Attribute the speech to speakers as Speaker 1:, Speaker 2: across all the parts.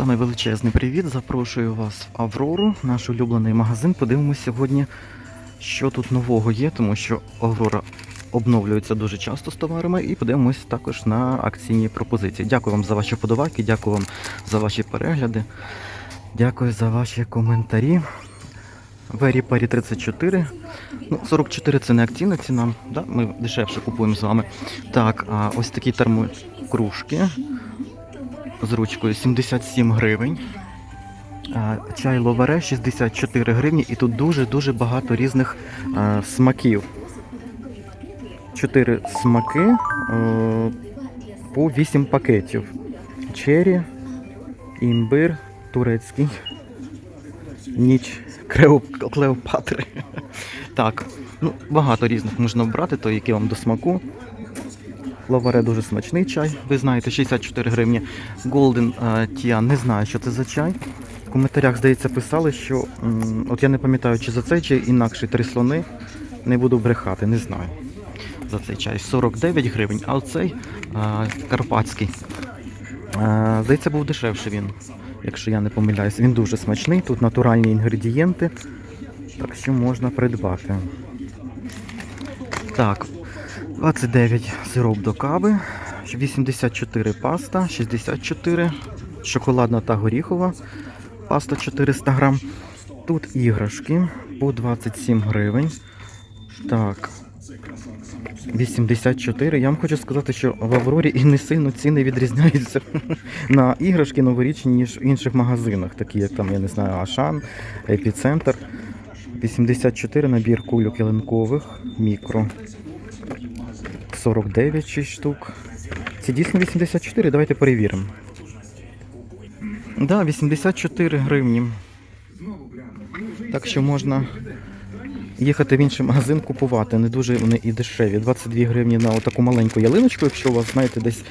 Speaker 1: Саме величезний привіт. Запрошую вас в Аврору, наш улюблений магазин. Подивимося сьогодні, що тут нового є, тому що Аврора обновлюється дуже часто з товарами, і подивимось також на акційні пропозиції. Дякую вам за ваші подобайки, дякую вам за ваші перегляди, дякую за ваші коментарі. Вері парі 34. Ну, 44 це не акційна ціна, да? ми дешевше купуємо з вами. Так, а ось такі термокружки з ручкою 77 гривень. Чай ловаре 64 гривні, і тут дуже-дуже багато різних смаків. Чотири смаки е, по 8 пакетів. Чері, імбир, турецький, ніч Клеопатри. Так, ну багато різних можна обрати, то який вам до смаку. Лаваре дуже смачний чай. Ви знаєте, 64 гривні. Е, Tia, не знаю, що це за чай. В коментарях, здається, писали, що от я не пам'ятаю, чи за цей, чи інакший три слони. Не буду брехати, не знаю. За цей чай 49 гривень, а оцей е, карпатський. Е, здається, був дешевший він, якщо я не помиляюсь. Він дуже смачний, тут натуральні інгредієнти, так що можна придбати. Так, 29 сироп до кави, 84 паста, 64 шоколадна та горіхова, паста 400 грам. Тут іграшки по 27 гривень. Так. 84. Я вам хочу сказати, що в Аврорі і не сильно ціни відрізняються на іграшки новорічні, ніж в інших магазинах, такі як там, я не знаю, Ашан, Епіцентр. 84 набір кульок ялинкових, мікро. 49 6 штук. Це дійсно 84, давайте перевіримо. Да, 84 гривні. Так що можна їхати в інший магазин купувати. Не дуже вони і дешеві. 22 гривні на отаку маленьку ялиночку, якщо у вас, знаєте, десь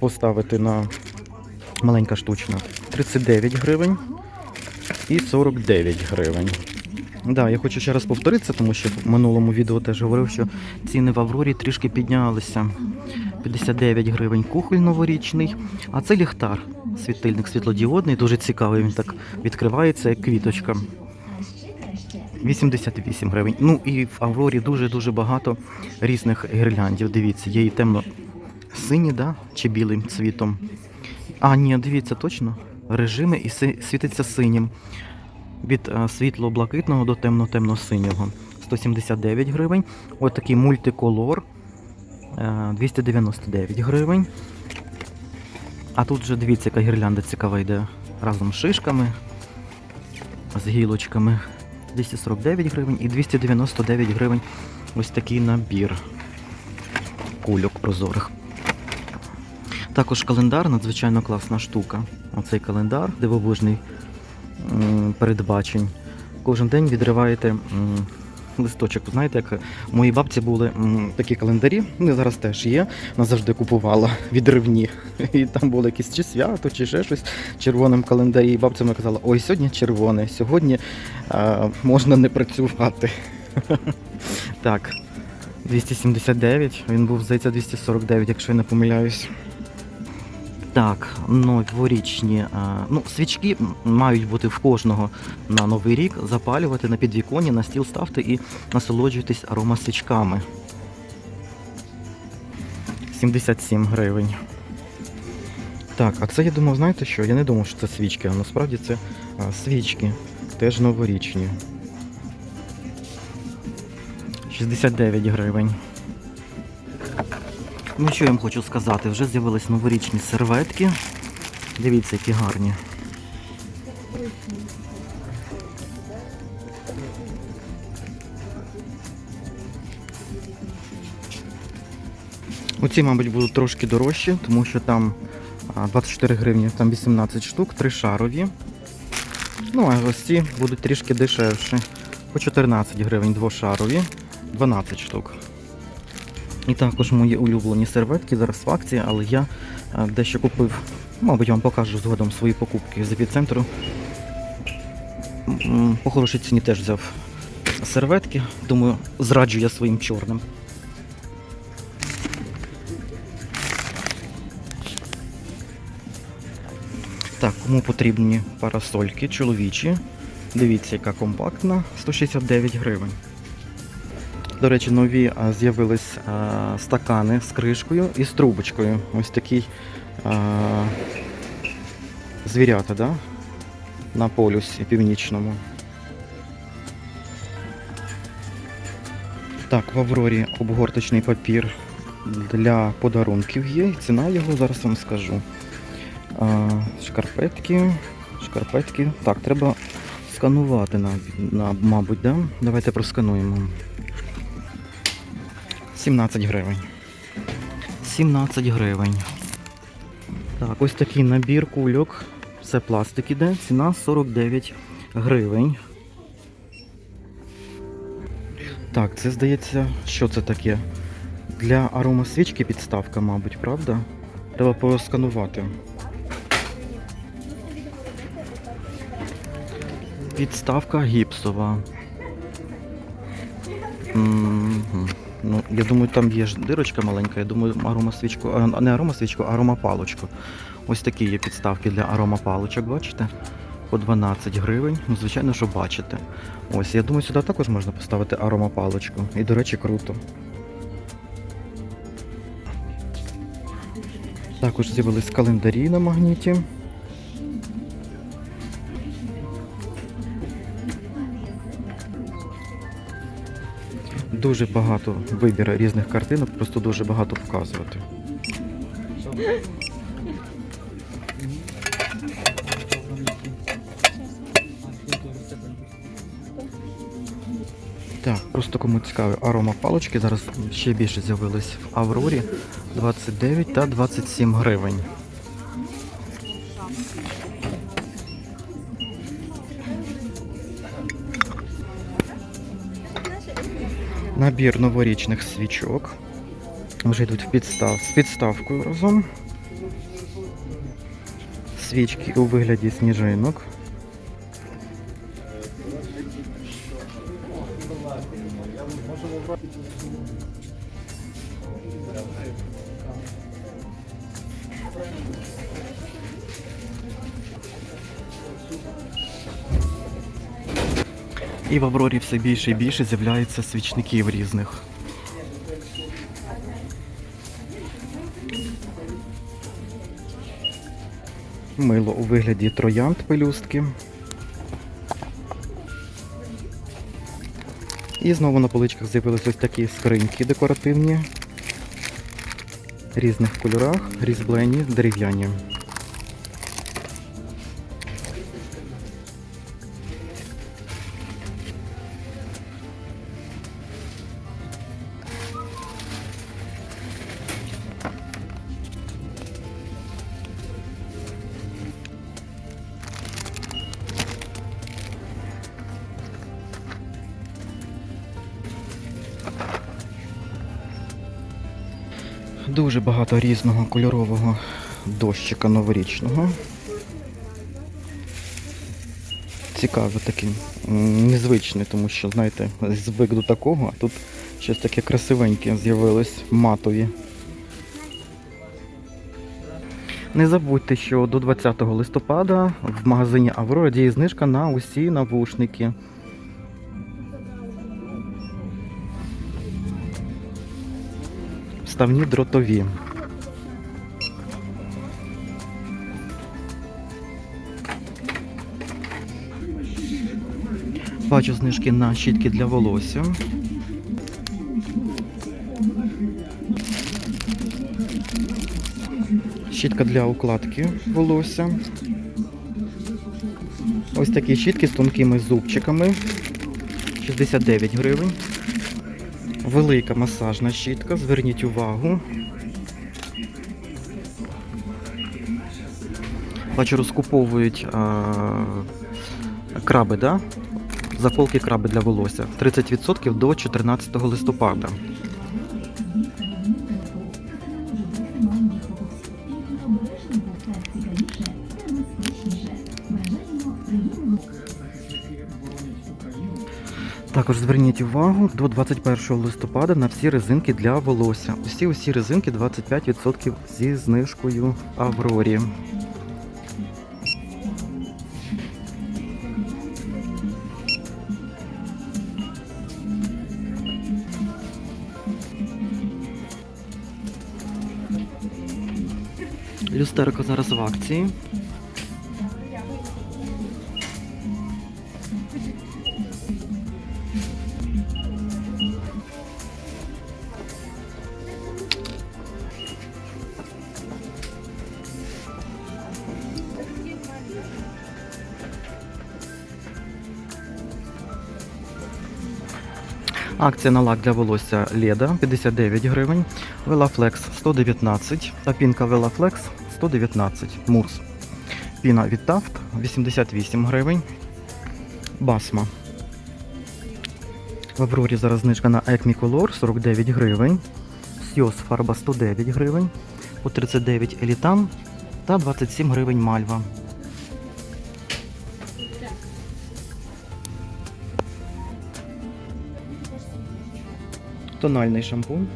Speaker 1: поставити на маленька штучна. 39 гривень і 49 гривень. Да, я хочу ще раз повторитися, тому що в минулому відео теж говорив, що ціни в Аврорі трішки піднялися. 59 гривень кухоль новорічний, а це ліхтар. Світильник світлодіодний, дуже цікавий. Він так відкривається, як квіточка. 88 гривень. Ну і в Аврорі дуже-дуже багато різних гірляндів. Дивіться, є і темно-сині, да? чи білим цвітом. А, ні, дивіться, точно. Режими і світиться синім. Від е, світло-блакитного до темно-темно-синього. 179 гривень. Ось такий мультиколор. е, 299 гривень. А тут вже дивіться, яка гірлянда цікава йде. Разом з шишками, з гілочками. 249 гривень і 299 гривень ось такий набір кульок прозорих. Також календар надзвичайно класна штука. Оцей календар дивовижний передбачень. Кожен день відриваєте листочок. Знаєте, як у моїй бабці були такі календарі, вони зараз теж є. Вона завжди купувала відривні. І там було якесь чи свято, чи ще щось в червоному календарі. І бабця казала, ой, сьогодні червоне, сьогодні а, можна не працювати. Так. 279, він був, здається, 249, якщо я не помиляюсь. Так, новорічні. а, Ну, свічки мають бути в кожного на Новий рік, запалювати на підвіконні, на стіл ставте і насолоджуйтесь аромасвічками. 77 гривень. Так, а це я думав, знаєте що? Я не думав, що це свічки, а насправді це а, свічки. Теж новорічні. 69 гривень. Ну що я вам хочу сказати, вже з'явились новорічні серветки. Дивіться, які гарні. Оці, мабуть, будуть трошки дорожчі, тому що там 24 гривні, там 18 штук, 3 шарові. Ну, а ось ці будуть трішки дешевші. По 14 гривень двошарові, 12 штук. І також мої улюблені серветки зараз в акції, але я е, дещо купив, мабуть, вам покажу згодом свої покупки з епіцентру. По хорошій ціні теж взяв серветки. Думаю, зраджу я своїм чорним. Так, кому потрібні парасольки чоловічі. Дивіться, яка компактна, 169 гривень. До речі, нові з'явились стакани з кришкою і з трубочкою. Ось такий звірята, да? На полюсі північному. Так, в Аврорі обгорточний папір для подарунків є. Ціна його зараз вам скажу. Шкарпетки. Шкарпетки. Так, треба сканувати, мабуть, да? Давайте проскануємо. 17 гривень. 17 гривень. Так, ось такий набір кульок. Все пластик іде. Ціна 49 гривень. Так, це здається, що це таке? Для аромасвічки підставка, мабуть, правда? Треба просканувати. Підставка гіпсова. Мгм. Ну, я думаю, там є ж дирочка маленька, я думаю, аромасвічку, а не аромасвічку, а аромапалочку. Ось такі є підставки для аромапалочок, бачите? По 12 гривень. Ну, звичайно, що бачите. Ось, я думаю, сюди також можна поставити аромапалочку. І, до речі, круто. Також з'явились календарі на магніті. Дуже багато вибір різних картинок, просто дуже багато показувати. Так, просто кому цікаві арома палочки. Зараз ще більше з'явились в Аврорі 29 та 27 гривень. Набір новорічних свічок. Вже йдуть в підстав з підставкою разом. Свічки у вигляді сніжинок. І в Аврорі все більше і більше з'являється свічників різних. Мило у вигляді троянд пелюстки. І знову на поличках з'явились ось такі скриньки декоративні. Різних кольорах, різьблені, дерев'яні. Дуже багато різного кольорового дощика новорічного. Цікавий такий, незвичний, тому що, знаєте, звик до такого, а тут щось таке красивеньке з'явилось, матові. Не забудьте, що до 20 листопада в магазині Аврора діє знижка на усі навушники. Вставні дротові. Бачу знижки на щітки для волосся. Щітка для укладки волосся. Ось такі щітки з тонкими зубчиками. 69 гривень. Велика масажна щітка, зверніть увагу. Бачу, розкуповують а, краби, да? Заколки краби для волосся. 30% до 14 листопада. Також зверніть увагу до 21 листопада на всі резинки для волосся. Усі усі резинки 25% зі знижкою Аврорі. Люстерко зараз в акції. Акція на лак для волосся Леда 59 гривень, Велафлекс 119 та пінка Велафлекс 119 Мурс. Піна від Тафт 88 гривень. Басма. В Аврорі зараз знижка на Acme Color 49 гривень. Сйоз фарба 109 гривень. По 39 Елітан та 27 гривень Мальва. Тональний шампунь.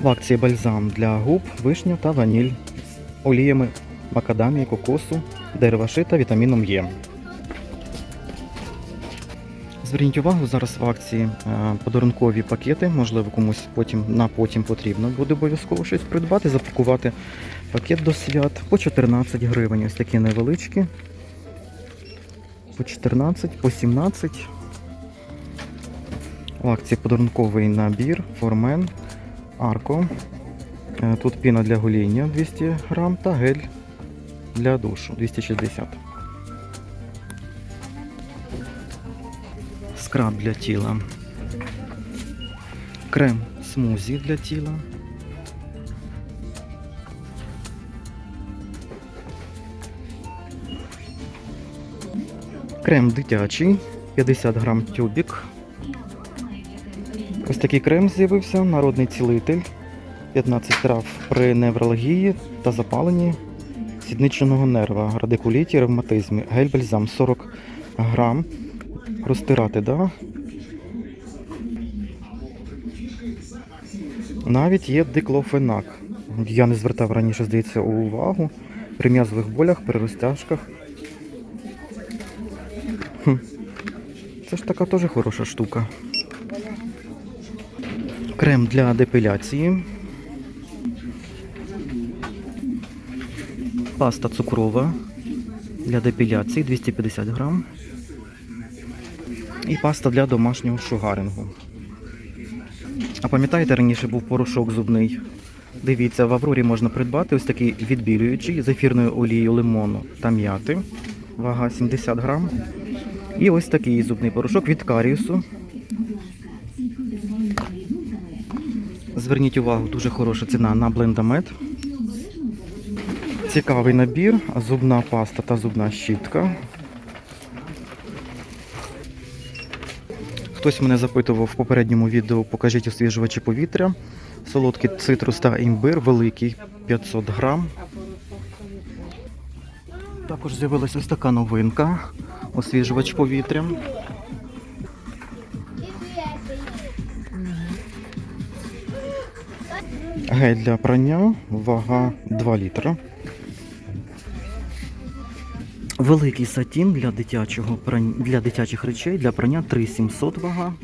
Speaker 1: В акції бальзам для губ, вишня та ваніль з оліями макадамії, кокосу, дерева шита, вітаміном Е. Зверніть увагу, зараз в акції е, подарункові пакети, можливо, комусь потім на потім потрібно буде обов'язково щось придбати, запакувати пакет до свят по 14 гривень. Ось такі невеличкі. По 14, по 17. В акції подарунковий набір Формен Арко. Е, Тут піна для гоління 200 грам та гель для душу 260. Скраб для тіла. Крем смузі для тіла. Крем дитячий 50 грам тюбік. Ось такий крем з'явився, народний цілитель. 15 трав при невралгії та запаленні сідничного нерва, радикуліті, ревматизмі. Гель бальзам 40 грам. Розтирати, да? Навіть є диклофенак. Я не звертав раніше, здається, увагу. При м'язових болях, при розтяжках. Хм. Це ж така теж хороша штука. Крем для депиляції. Паста цукрова для депіляції 250 грам. І паста для домашнього шугарингу. А пам'ятаєте, раніше був порошок зубний? Дивіться, в Аврорі можна придбати ось такий відбілюючий з ефірною олією лимону та м'яти. Вага 70 грам. І ось такий зубний порошок від каріусу. Зверніть увагу, дуже хороша ціна на блендамет. Цікавий набір, зубна паста та зубна щітка. Хтось мене запитував в попередньому відео, покажіть освіжувачі повітря. Солодкий цитрус та імбир, великий 500 грам. Також з'явилася ось така новинка. Освіжувач повітря. Гель для прання, вага 2 літра. Великий сатін для дитячого для дитячих речей для прання 3700 вага.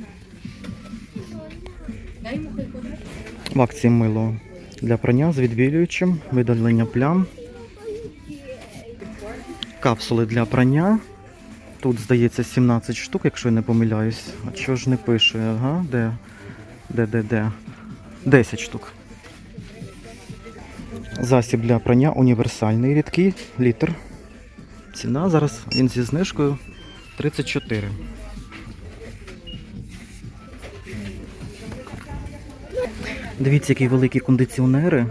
Speaker 1: В акції мило для прання з відбілюючим, видалення плям. Капсули для прання. Тут, здається, 17 штук, якщо я не помиляюсь. А чого ж не пише? Ага, де? Де, де, де? 10 штук. Засіб для прання універсальний рідкий літр. Ціна зараз він зі знижкою 34. Дивіться, які великі кондиціонери.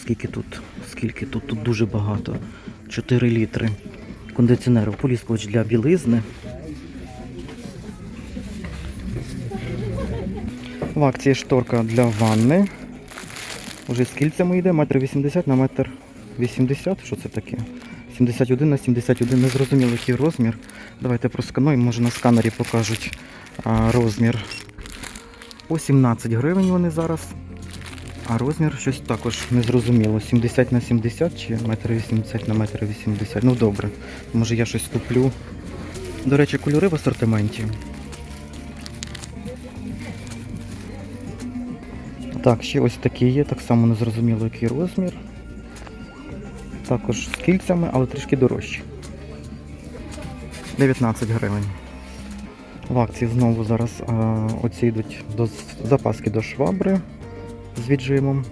Speaker 1: Скільки тут? Скільки тут? Тут дуже багато. 4 літри. Кондиціонерів. Поліскувач для білизни. В акції шторка для ванни. Уже з йде, метр 80 на метр 80. Що це таке? 71 на 71, не зрозуміло, який розмір. Давайте проскануємо, може на сканері покажуть а, розмір. По 17 гривень вони зараз. А розмір щось також незрозуміло. 70 на 70 чи метр 80 на метр 80. Ну добре, може я щось туплю. До речі, кольори в асортименті. Так, ще ось такі є, так само незрозуміло, який розмір. Також з кільцями, але трішки дорожчі. 19 гривень. В акції знову зараз а, оці йдуть до запаски до швабри з віджимом.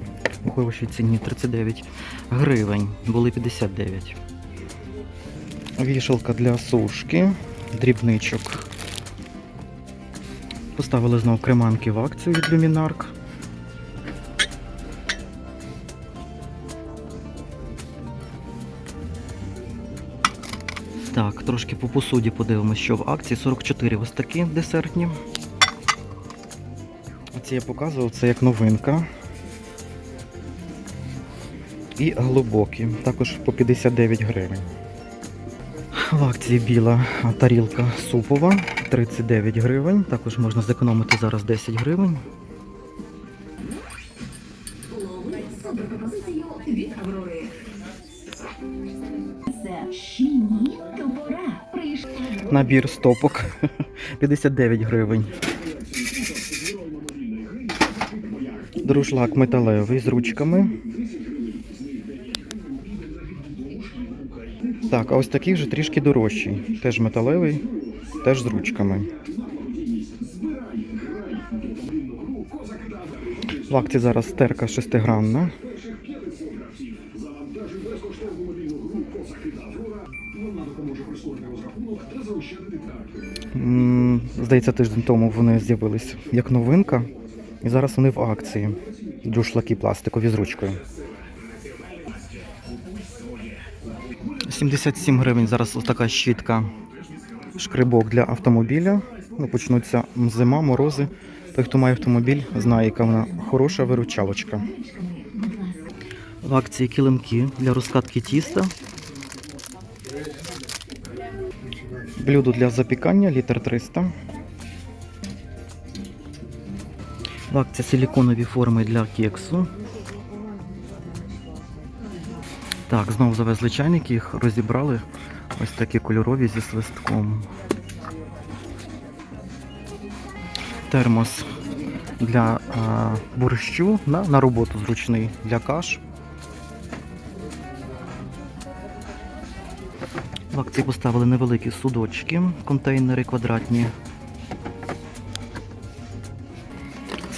Speaker 1: У хорошій ціні 39 гривень, були 59. Вішалка для сушки, дрібничок. Поставили знову креманки в акцію від Luminark. Трошки по посуді подивимося, що в акції 44 ось такі десертні. Оці я показував, це як новинка. І глибокі, також по 59 гривень. В акції біла тарілка супова 39 гривень. Також можна зекономити зараз 10 гривень. Набір стопок 59 гривень. Друшлак металевий з ручками. Так, а ось такий вже трішки дорожчий. Теж металевий, теж з ручками. В акції зараз стерка шестигранна. Здається, тиждень тому вони з'явились як новинка. І зараз вони в акції. Друшлаки пластикові з ручкою. 77 гривень зараз ось така щітка. Шкрибок для автомобіля. Ну, почнуться зима, морози. Той, хто має автомобіль, знає, яка вона хороша виручалочка. В акції килимки для розкатки тіста. Блюдо для запікання літр 300. В акції силіконові форми для кексу. Так, знову завезли чайники, їх розібрали. Ось такі кольорові зі свистком. Термос для а, борщу на, на роботу зручний для каш. В акції поставили невеликі судочки, контейнери квадратні.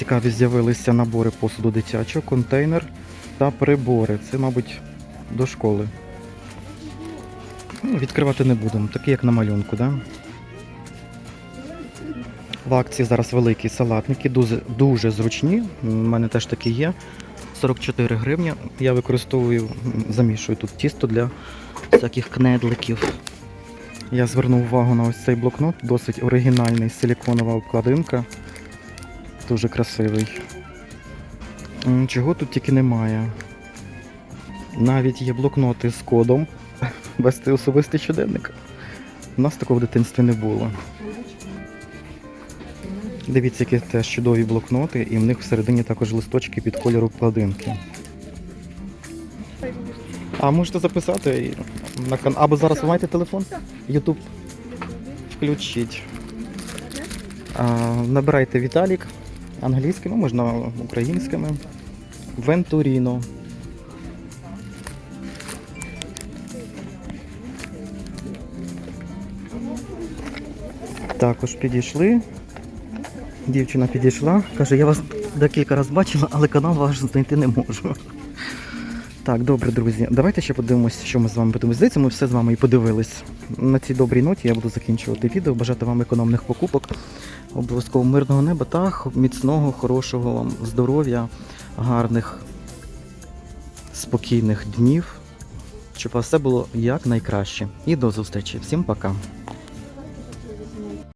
Speaker 1: Цікаві з'явилися набори посуду дитячого, контейнер та прибори. Це, мабуть, до школи. Ну, Відкривати не будемо, такі як на малюнку, да? В акції зараз великі салатники, дуже, дуже зручні. У мене теж такі є. 44 гривні. Я використовую, замішую тут тісто для всяких кнедликів. Я звернув увагу на ось цей блокнот, досить оригінальний, силіконова обкладинка. Дуже красивий. Чого тут тільки немає. Навіть є блокноти з кодом. Вести особистий щоденник. У нас такого в дитинстві не було. Дивіться, які теж чудові блокноти, і в них всередині також листочки під кольору вкладинки. А можете записати на канал. Або зараз ви маєте телефон? Ютуб включіть. А, набирайте Віталік англійськими, можна українськими. Вентуріно. Також підійшли. Дівчина підійшла, каже, я вас декілька разів бачила, але канал ваш знайти не можу. Так, добре, друзі. Давайте ще подивимось, що ми з вами будемо. Здається, ми все з вами і подивились. На цій добрій ноті я буду закінчувати відео. Бажати вам економних покупок, обов'язково мирного неба та міцного, хорошого вам здоров'я, гарних, спокійних днів. Щоб у вас все було як найкраще. І до зустрічі. Всім пока.